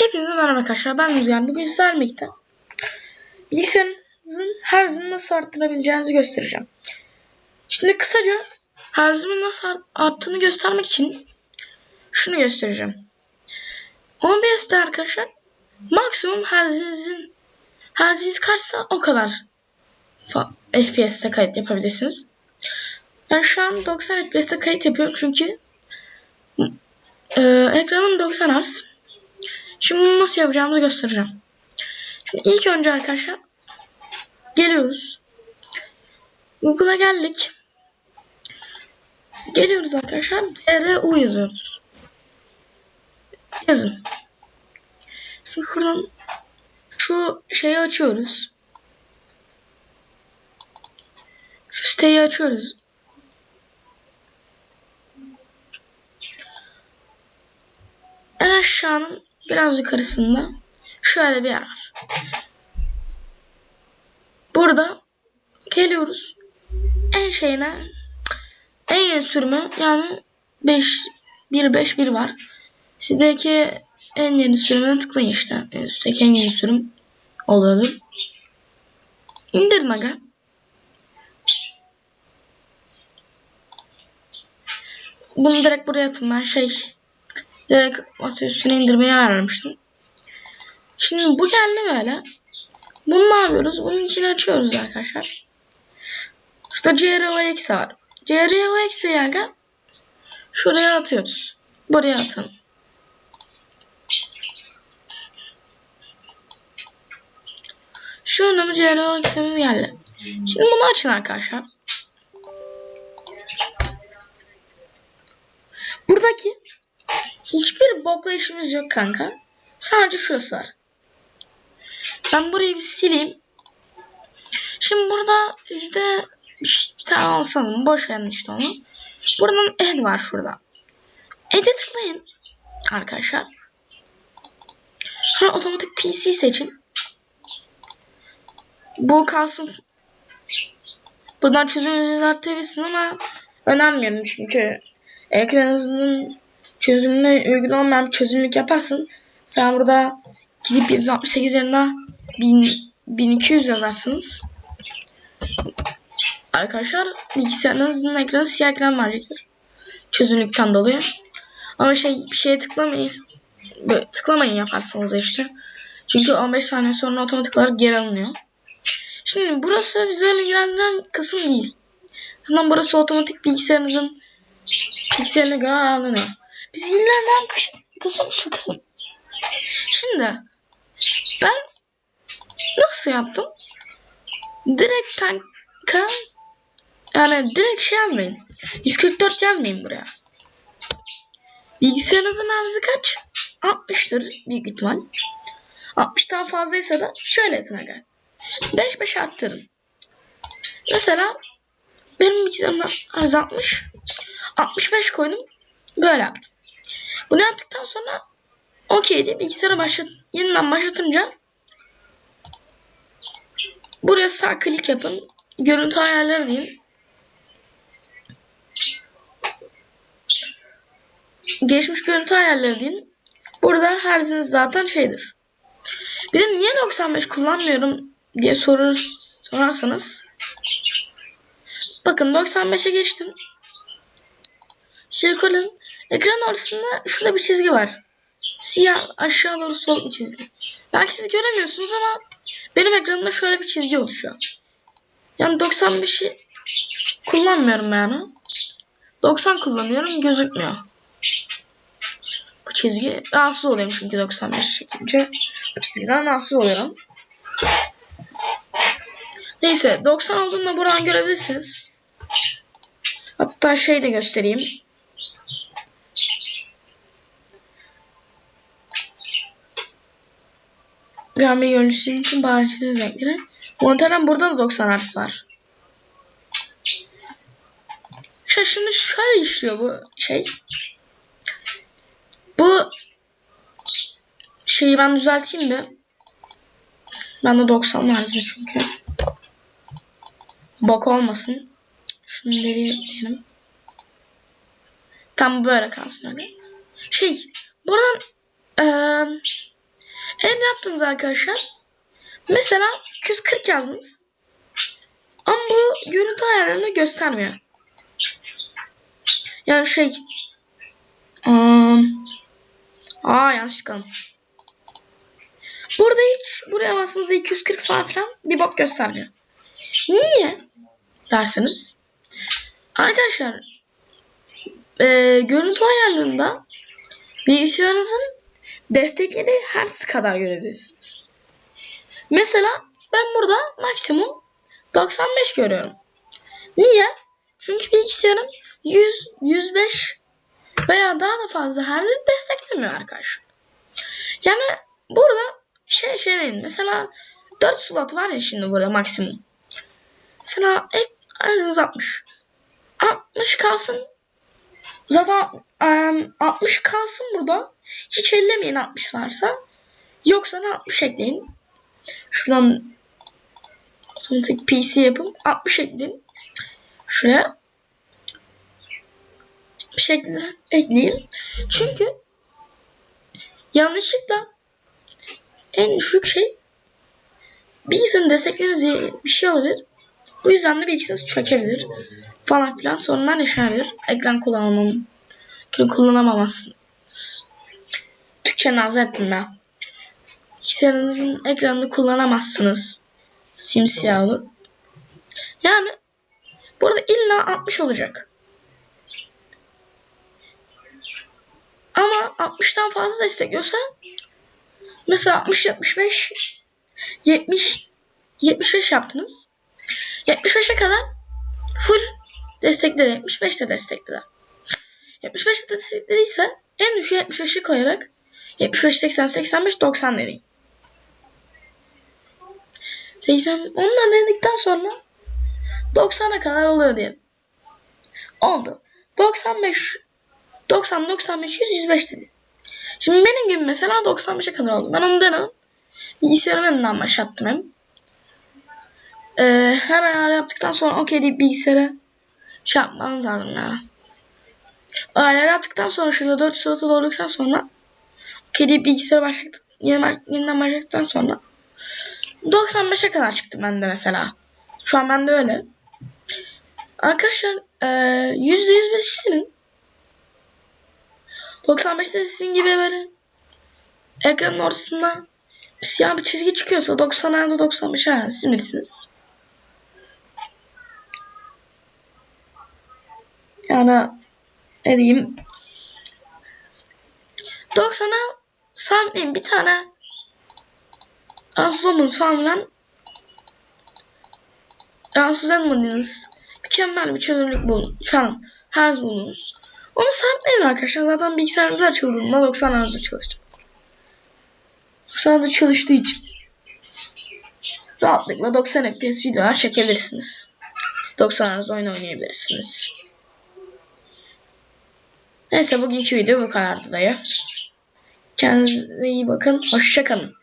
Hepinize merhaba arkadaşlar. Ben Rüzgar. Bugün sizlerle birlikte bilgisayarınızın hızını nasıl arttırabileceğinizi göstereceğim. Şimdi kısaca hızımın nasıl art- arttığını göstermek için şunu göstereceğim. OBS'de arkadaşlar maksimum hızınızın hızınız kaçsa o kadar FPS'te kayıt yapabilirsiniz. Ben şu an 90 FPS'te kayıt yapıyorum çünkü e, ekranım 90 Hz. Şimdi bunu nasıl yapacağımızı göstereceğim. Şimdi ilk önce arkadaşlar geliyoruz. Google'a geldik. Geliyoruz arkadaşlar. DRU yazıyoruz. Yazın. Şimdi buradan şu şeyi açıyoruz. Şu siteyi açıyoruz. En aşağının biraz yukarısında şöyle bir yer var. Burada geliyoruz. En şeyine en yeni sürümü yani 5 1 5 1 var. Sizdeki en yeni sürümüne tıklayın işte. En üstteki en yeni sürüm oluyordur. İndirin aga. Bunu direkt buraya atın ben şey direkt masa üstüne indirmeye ayarlamıştım. Şimdi bu geldi böyle. Bunu ne yapıyoruz? Bunun içini açıyoruz arkadaşlar. Şurada CROX var. CROX'i yani şuraya atıyoruz. Buraya atalım. Şu önümüz CROX'imiz geldi. Şimdi bunu açın arkadaşlar. Buradaki hiçbir bokla işimiz yok kanka. Sadece şurası var. Ben burayı bir sileyim. Şimdi burada işte bir tane alsanız boş verin işte onu. Buradan add var şurada. Add'e tıklayın arkadaşlar. Sonra otomatik PC seçin. Bu kalsın. Buradan çözümünüzü arttırabilirsiniz ama önermiyorum çünkü ekranınızın çözümüne uygun olmayan bir çözünürlük yaparsın. Sen burada gidip 168 yerine 1000, 1200 yazarsınız. Arkadaşlar bilgisayarınızın ekranı siyah ekran verecektir. Çözünürlükten dolayı. Ama şey bir şeye tıklamayın. Böyle tıklamayın yaparsanız işte. Çünkü 15 saniye sonra otomatik olarak geri alınıyor. Şimdi burası bizi öyle ilgilendiren kısım değil. Hemen burası otomatik bilgisayarınızın pikseline göre ayarlanıyor. Bizi ilgilendiren kısım, kısım şu kısım. Şimdi ben nasıl yaptım? Direkt kanka yani direkt şey yazmayın. 144 yazmayın buraya. Bilgisayarınızın arızı kaç? 60'tır büyük ihtimal. 60'tan fazlaysa da şöyle yapın aga. 5 5 arttırın. Mesela benim bilgisayarımda arız 60. 65 koydum. Böyle yaptım. Bunu yaptıktan sonra okey diye bilgisayara başlat, yeniden başlatınca buraya sağ klik yapın. Görüntü ayarları diyeyim. Geçmiş görüntü ayarları diyeyim. Burada her ziniz zaten şeydir. Bir de niye 95 kullanmıyorum diye sorur, sorarsanız. Bakın 95'e geçtim. Circle'ın ekran ortasında şurada bir çizgi var. Siyah aşağı doğru sol bir çizgi. Belki siz göremiyorsunuz ama benim ekranımda şöyle bir çizgi oluşuyor. Yani 95'i kullanmıyorum yani. 90 kullanıyorum gözükmüyor. Bu çizgi rahatsız oluyorum çünkü 95 çekince. Bu çizgiden rahatsız oluyorum. Neyse 90 olduğunda buradan görebilirsiniz. Hatta şey de göstereyim. Grafik görüntüsü için bağlantılı özellikleri. Monitörden burada da 90 Hz var. İşte şimdi şöyle işliyor bu şey. Bu şeyi ben düzelteyim de. Ben de 90 Hz çünkü. Bok olmasın. Şunu deleyelim. Tam böyle kalsın öyle. Şey buradan eee yaptınız arkadaşlar? Mesela 240 yazdınız. Ama bu görüntü ayarlarını göstermiyor. Yani şey um, Aa yanlış kalmış. Burada hiç buraya bastığınızda 240 falan filan bir bok göstermiyor. Niye? Derseniz. Arkadaşlar e, görüntü ayarlarında bilgisayarınızın desteklediği hertz kadar görebilirsiniz. Mesela ben burada maksimum 95 görüyorum. Niye? Çünkü bilgisayarım 100, 105 veya daha da fazla hertz desteklemiyor arkadaşlar. Yani burada şey şey değil. Mesela 4 slot var ya şimdi burada maksimum. Mesela ek hertziniz 60. 60 kalsın. Zaten um, 60 kalsın burada. Hiç ellemeyin 60 varsa. Yoksa ne 60 ekleyin. Şuradan otomatik PC yapıp 60 ekleyin. Şuraya bir şekilde ekleyin. Çünkü yanlışlıkla en düşük şey bilgisayarın desteklemediği bir şey olabilir. Bu yüzden de bilgisayarı çökebilir. Falan filan sorunlar yaşanabilir. Ekran kullanamam. Ekran kullanamamazsınız. Türkçe nazı ettim ben. Bilgisayarınızın ekranını kullanamazsınız. Simsiyah olur. Yani burada illa 60 olacak. Ama 60'tan fazla destekliyorsa mesela 60 75 70 75 yaptınız. 75'e kadar full destekleri 75 de destekler. 75 de desteklediyse en düşük 75'i koyarak 75 80 85 90 deneyin. 80 onunla denedikten sonra 90'a kadar oluyor diyelim. Oldu. 95 90 95 100 105 dedi. Şimdi benim gibi mesela 95'e kadar oldu. Ben onu denedim. Bilgisayarımı yeniden başlattım hem. Ee, her ayar yaptıktan sonra okey deyip bilgisayara şey yapmanız lazım ya. Ayar yaptıktan sonra şurada 4 sırası dolduktan sonra okey deyip bilgisayara başlattık. Yeniden başladıktan sonra 95'e kadar çıktı bende mesela. Şu an bende öyle. Arkadaşlar e, %105 silin. 95'te sizin gibi böyle ekranın ortasında siyah bir çizgi çıkıyorsa 90 ya da 95 yani siz bilirsiniz. Yani ne diyeyim 90'a sabitleyin bir tane rahatsız olmanız falan filan rahatsız etmediğiniz mükemmel bir çözünürlük bulun falan herz bulunuz. Onu sabitleyin arkadaşlar. Zaten bilgisayarınız açıldığında 90 Hz'de çalışacak. 90 Hz'de çalıştığı için rahatlıkla 90 FPS videolar çekebilirsiniz. 90 Hz oyun oynayabilirsiniz. Neyse bugünkü video bu kadardı dayı. Kendinize iyi bakın. Hoşçakalın.